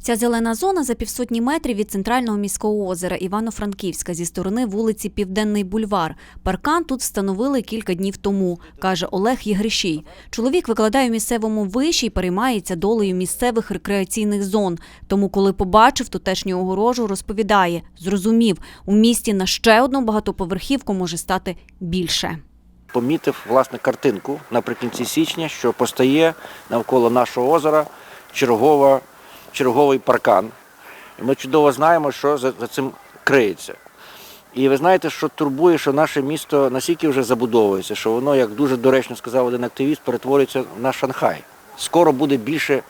Ця зелена зона за півсотні метрів від центрального міського озера Івано-Франківська зі сторони вулиці Південний бульвар. Паркан тут встановили кілька днів тому, каже Олег Єгрищій. Чоловік викладає в місцевому виші і переймається долею місцевих рекреаційних зон. Тому, коли побачив тутешню огорожу, розповідає, зрозумів, у місті на ще одну багатоповерхівку може стати більше. помітив власне картинку наприкінці січня, що постає навколо нашого озера чергова, черговий паркан. І ми чудово знаємо, що за, за цим криється. І ви знаєте, що турбує, що наше місто настільки вже забудовується, що воно, як дуже доречно сказав один активіст, перетворюється на Шанхай. Скоро буде більше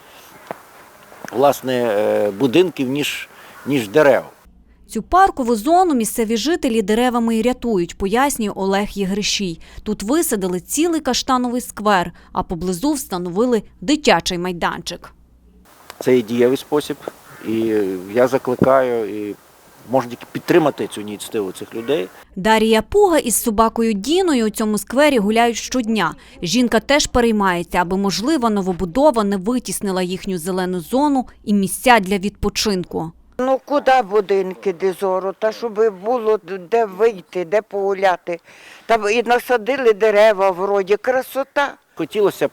власне, е, будинків, ніж, ніж дерев. Цю паркову зону місцеві жителі деревами і рятують, пояснює Олег Єгрищій. Тут висадили цілий каштановий сквер, а поблизу встановили дитячий майданчик. Це і дієвий спосіб. І я закликаю і можна тільки підтримати цю ініціативу цих людей. Дарія Пуга із собакою Діною у цьому сквері гуляють щодня. Жінка теж переймається, аби, можливо, новобудова не витіснила їхню зелену зону і місця для відпочинку. Ну куди будинки де зору? Та щоб було де вийти, де погуляти. Та і насадили дерева вроді, красота. Хотілося б,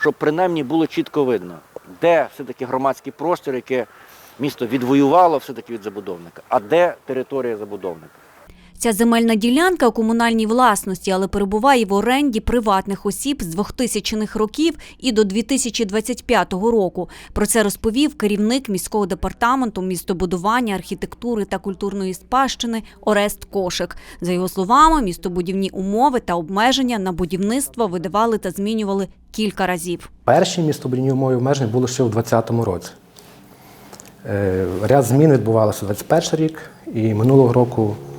щоб принаймні було чітко видно, де все-таки громадський простір, яке місто відвоювало все-таки від забудовника, а де територія забудовника. Ця земельна ділянка у комунальній власності, але перебуває в оренді приватних осіб з 2000-х років і до 2025 року. Про це розповів керівник міського департаменту містобудування, архітектури та культурної спадщини Орест Кошик. За його словами, містобудівні умови та обмеження на будівництво видавали та змінювали кілька разів. Перші містобудівні умови обмежень були ще у 2020 році. Е, Ряд змін відбувалося у 2021 рік і минулого року, у 20,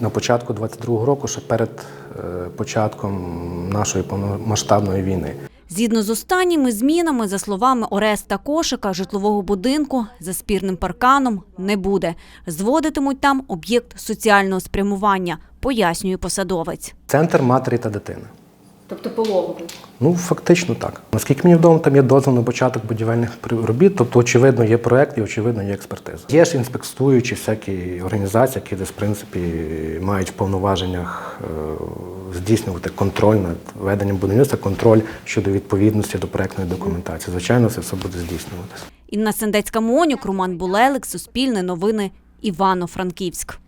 на початку 2022 року, ще перед е, початком нашої повномасштабної війни. Згідно з останніми змінами, за словами Ореста Кошика, житлового будинку за спірним парканом не буде. Зводитимуть там об'єкт соціального спрямування, пояснює посадовець. Центр матері та дитини. Тобто пологовий. Ну, фактично так. Наскільки мені відомо, там є дозвіл на початок будівельних робіт, тобто, очевидно, є проект і очевидно є експертиза. Є ж інспектуючі всякі організації, які десь, в принципі, мають в повноваженнях е, здійснювати контроль над веденням будівництва, контроль щодо відповідності до проектної документації. Звичайно, це все буде здійснюватися. Інна Сендецька Монюк, Роман Булелик, Суспільне новини, Івано-Франківськ.